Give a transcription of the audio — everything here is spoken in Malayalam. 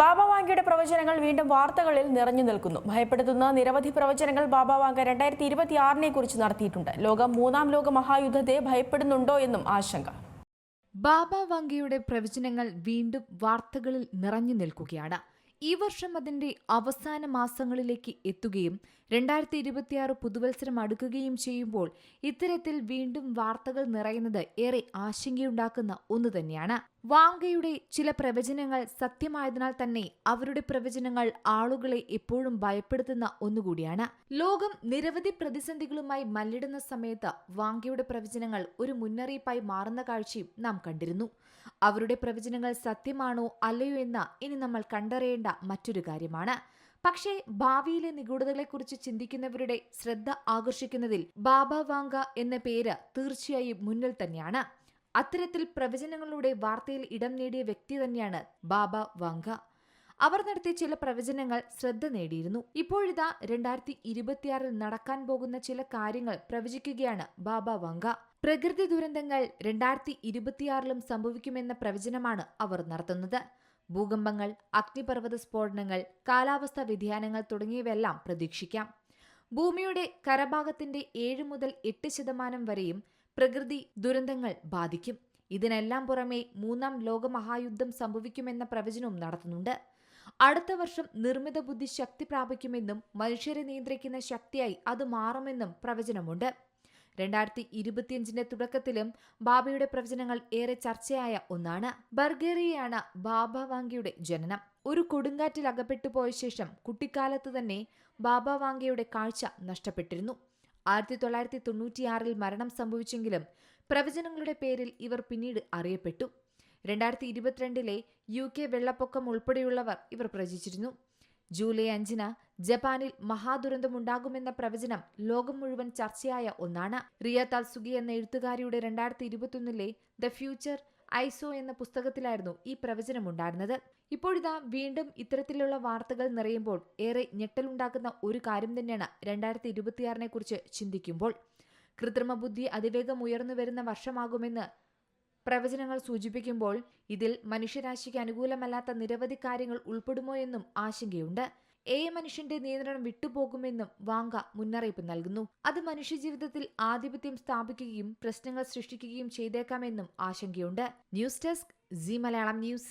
ബാബ വാങ്കയുടെ പ്രവചനങ്ങൾ വീണ്ടും വാർത്തകളിൽ നിറഞ്ഞു നിൽക്കുന്നു. ഭയപ്പെടുത്തുന്ന നിരവധി പ്രവചനങ്ങൾ ബാബാവാങ്ക രണ്ടായിരത്തി ഇരുപത്തി ആറിനെ കുറിച്ച് നടത്തിയിട്ടുണ്ട്. ലോകം മൂന്നാം ലോക മഹായുദ്ധത്തെ ഭയപ്പെടുന്നുണ്ടോ എന്നും ആശങ്ക. ബാബ വാങ്കയുടെ പ്രവചനങ്ങൾ വീണ്ടും വാർത്തകളിൽ നിറഞ്ഞു നിൽക്കുകയാണ്. ഈ വർഷം അതിന്റെ അവസാന മാസങ്ങളിലേക്ക് എത്തുകയും രണ്ടായിരത്തി ഇരുപത്തിയാറ് പുതുവത്സരം അടുക്കുകയും ചെയ്യുമ്പോൾ ഇത്തരത്തിൽ വീണ്ടും വാർത്തകൾ നിറയുന്നത് ഏറെ ആശങ്കയുണ്ടാക്കുന്ന ഒന്ന് തന്നെയാണ്. വാങ്കയുടെ ചില പ്രവചനങ്ങൾ സത്യമായതിനാൽ തന്നെ അവരുടെ പ്രവചനങ്ങൾ ആളുകളെ എപ്പോഴും ഭയപ്പെടുത്തുന്ന ഒന്നുകൂടിയാണ്. ലോകം നിരവധി പ്രതിസന്ധികളുമായി മല്ലിടുന്ന സമയത്ത് വാങ്കയുടെ പ്രവചനങ്ങൾ ഒരു മുന്നറിയിപ്പായി മാറുന്ന കാഴ്ചയും നാം കണ്ടിരുന്നു. അവരുടെ പ്രവചനങ്ങൾ സത്യമാണോ അല്ലയോ എന്ന് ഇനി നമ്മൾ കണ്ടറിയേണ്ട മറ്റൊരു കാര്യമാണ്. പക്ഷേ ഭാവിയിലെ നിഗൂഢതകളെക്കുറിച്ച് ചിന്തിക്കുന്നവരുടെ ശ്രദ്ധ ആകർഷിക്കുന്നതിൽ ബാബ വാങ്ക എന്ന പേര് തീർച്ചയായും മുന്നിൽ തന്നെയാണ്. അത്തരത്തിൽ പ്രവചനങ്ങളുടെ വാർത്തയിൽ ഇടം നേടിയ വ്യക്തി തന്നെയാണ് ബാബ വങ്ക അവർ നടത്തിയ ചില പ്രവചനങ്ങൾ ശ്രദ്ധ നേടിയിരുന്നു. ഇപ്പോഴിതാ രണ്ടായിരത്തി ഇരുപത്തിയാറിൽ നടക്കാൻ പോകുന്ന ചില കാര്യങ്ങൾ പ്രവചിക്കുകയാണ് ബാബ വങ്ക പ്രകൃതി ദുരന്തങ്ങൾ രണ്ടായിരത്തി ഇരുപത്തിയാറിലും സംഭവിക്കുമെന്ന പ്രവചനമാണ് അവർ നടത്തുന്നത്. ഭൂകമ്പങ്ങൾ അഗ്നിപർവത സ്ഫോടനങ്ങൾ കാലാവസ്ഥാ വ്യതിയാനങ്ങൾ തുടങ്ങിയവയെല്ലാം പ്രതീക്ഷിക്കാം. ഭൂമിയുടെ കരഭാഗത്തിന്റെ ഏഴ് മുതൽ എട്ട് ശതമാനം വരെയും പ്രകൃതി ദുരന്തങ്ങൾ ബാധിക്കും. ഇതിനെല്ലാം പുറമെ മൂന്നാം ലോകമഹായുദ്ധം സംഭവിക്കുമെന്ന പ്രവചനവും നടത്തുന്നുണ്ട്. അടുത്ത വർഷം നിർമ്മിത ബുദ്ധി ശക്തി പ്രാപിക്കുമെന്നും മനുഷ്യരെ നിയന്ത്രിക്കുന്ന ശക്തിയായി അത് മാറുമെന്നും പ്രവചനമുണ്ട്. രണ്ടായിരത്തി ഇരുപത്തിയഞ്ചിന്റെ തുടക്കത്തിലും ബാബയുടെ പ്രവചനങ്ങൾ ഏറെ ചർച്ചയായ ഒന്നാണ്. ബർഗേറിയയാണ് ബാബ വാങ്കിയുടെ ജനനം. ഒരു കൊടുങ്കാറ്റിൽ അകപ്പെട്ടു പോയ ശേഷം കുട്ടിക്കാലത്ത് തന്നെ ബാബ വാങ്കയുടെ കാഴ്ച നഷ്ടപ്പെട്ടിരുന്നു. ആയിരത്തി തൊള്ളായിരത്തി തൊണ്ണൂറ്റിയാറിൽ മരണം സംഭവിച്ചെങ്കിലും പ്രവചനങ്ങളുടെ പേരിൽ ഇവർ പിന്നീട് അറിയപ്പെട്ടു. രണ്ടായിരത്തി ഇരുപത്തിരണ്ടിലെ യു കെ വെള്ളപ്പൊക്കം ഉൾപ്പെടെയുള്ളവർ ഇവർ പ്രവചിച്ചിരുന്നു ജൂലൈ അഞ്ചിന് ജപ്പാനിൽ മഹാദുരന്തമുണ്ടാകുമെന്ന പ്രവചനം ലോകം മുഴുവൻ ചർച്ചയായ ഒന്നാണ്. റിയ തൽസുഗി എന്ന എഴുത്തുകാരിയുടെ രണ്ടായിരത്തി ഇരുപത്തിയൊന്നിലെ ദ ഫ്യൂച്ചർ ഐസോ എന്ന പുസ്തകത്തിലായിരുന്നു ഈ പ്രവചനമുണ്ടായിരുന്നത്. ഇപ്പോഴിതാ വീണ്ടും ഇത്തരത്തിലുള്ള വാർത്തകൾ നിറയുമ്പോൾ ഏറെ ഞെട്ടലുണ്ടാക്കുന്ന ഒരു കാര്യം തന്നെയാണ് രണ്ടായിരത്തി ഇരുപത്തിയാറിനെ കുറിച്ച് ചിന്തിക്കുമ്പോൾ. കൃത്രിമ ബുദ്ധി അതിവേഗം ഉയർന്നു വരുന്ന വർഷമാകുമെന്ന് പ്രവചനങ്ങൾ സൂചിപ്പിക്കുമ്പോൾ ഇതിൽ മനുഷ്യരാശിക്ക് അനുകൂലമല്ലാത്ത നിരവധി കാര്യങ്ങൾ ഉൾപ്പെടുമോ എന്നും ആശങ്കയുണ്ട്. എ മനുഷ്യന്റെ നിയന്ത്രണം വിട്ടുപോകുമെന്നും വാങ്ക മുന്നറിയിപ്പ് നൽകുന്നു. അത് മനുഷ്യജീവിതത്തിൽ ആധിപത്യം സ്ഥാപിക്കുകയും പ്രശ്നങ്ങൾ സൃഷ്ടിക്കുകയും ചെയ്തേക്കാമെന്നും ആശങ്കയുണ്ട്. News desk Zee Malayalam news.